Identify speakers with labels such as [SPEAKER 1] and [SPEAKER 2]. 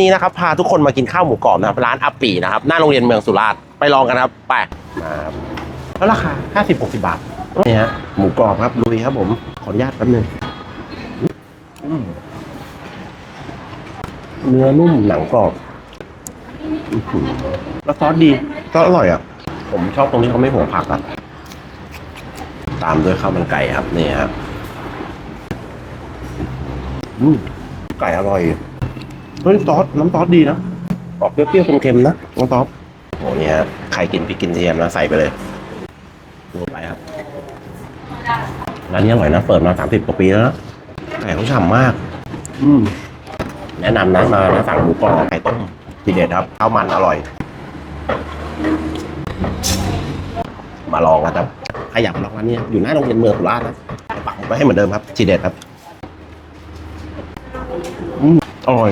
[SPEAKER 1] นี่นะครับพาทุกคนมากินข้าวหมูกรอบนะครับร้านอัปปีนะครับหน้าโรงเรียนเมืองสุราษฎร์ไปลองกันครับไปมาครับแล้วราคา 50 60 บาทนี่ฮะหมูกรอบครับลุยครับผมขออนุญาตแป๊บนึงอืมเนื้อนุ่มหนังกรอบอื้อหือแล้วซอสดีซอสอร่อยอะ ผมชอบตรงที่เขาไม่ห่วงผักอะตามด้วยข้าวมันไก่ครับนี่ครับอืมไก่อร่อย เฮ้ยซอสน้ำซอสดีนะออกเปรี้ยวๆเค็มๆนะน้ำซอสโอ้เนี่ยใครกินพริกกินเทียมนะใส่ไปเลยดูไปครับร้านนี้อร่อยนะ เปิดมาสามสิบกว่าปีแล้วนะไก่เขาฉ่ำมาก อืมแนะนำนะมานะสั่งหมูกรอบไก่ต้มทีเด็ดครับข้าวมันอร่อย มาลองกันครับใครอยากมาลองร้านนี้อยู่หน้าโรงเรียนเมืองสุราษฎร์นะปักหมุดไว้ให้เหมือนเดิมครับทีเด็ดครับ อืมอร่อย